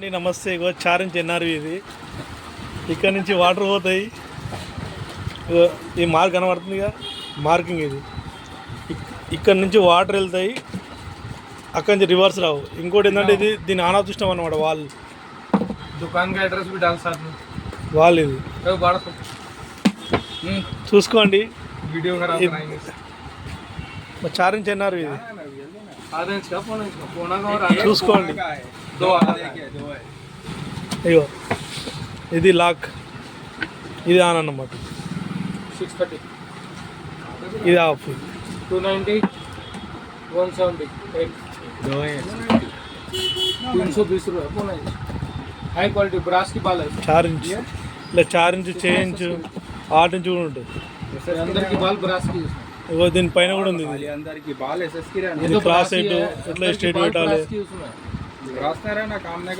అండి నమస్తే ఇగో చార్ నుంచి ఎన్ఆర్వి ఇది ఇక్కడ నుంచి వాటర్ పోతాయి ఈ మార్క్ కనబడుతుందిగా మార్కింగ్ ఇది ఇక్కడ నుంచి వాటర్ వెళ్తాయి అక్కడి నుంచి రివర్స్ రావు ఇంకోటి ఏంటంటే ఇది దీన్ని ఆనాదృష్టం అనమాట వాళ్ళు అడ్రస్ వాళ్ళు ఇది చూసుకోండి వీడియో చారించి ఇది చూసుకోండి ఇగో ఇది లాక్ ఇది ఆన్ అన్నమాట सिक्स थर्टी ఇది off two ninety one seventy एक तीन सौ बीस रुपये पौना इंच हाई क्वालिटी ब्रास की बाल है చార్ ఇంచ్ ఇలా చార్ ఇంచ్ చే ఇంచ్ ఆరు ఇంచ్ కూడా ఉంటుంది इसमें अंदर की बाल ब्रास की है इसमें। ఇగో దీని పైన కూడా ఉంది ఇది. अंदर की बाल एसएस की ये ఇది तो క్రాస్ ब्रास ही సైడ్ है, ఎట్లా अंदर की స్ట్రేట్ बाल పెట్టాలి ब्रास की उसमें रास्ता रहना काम नहीं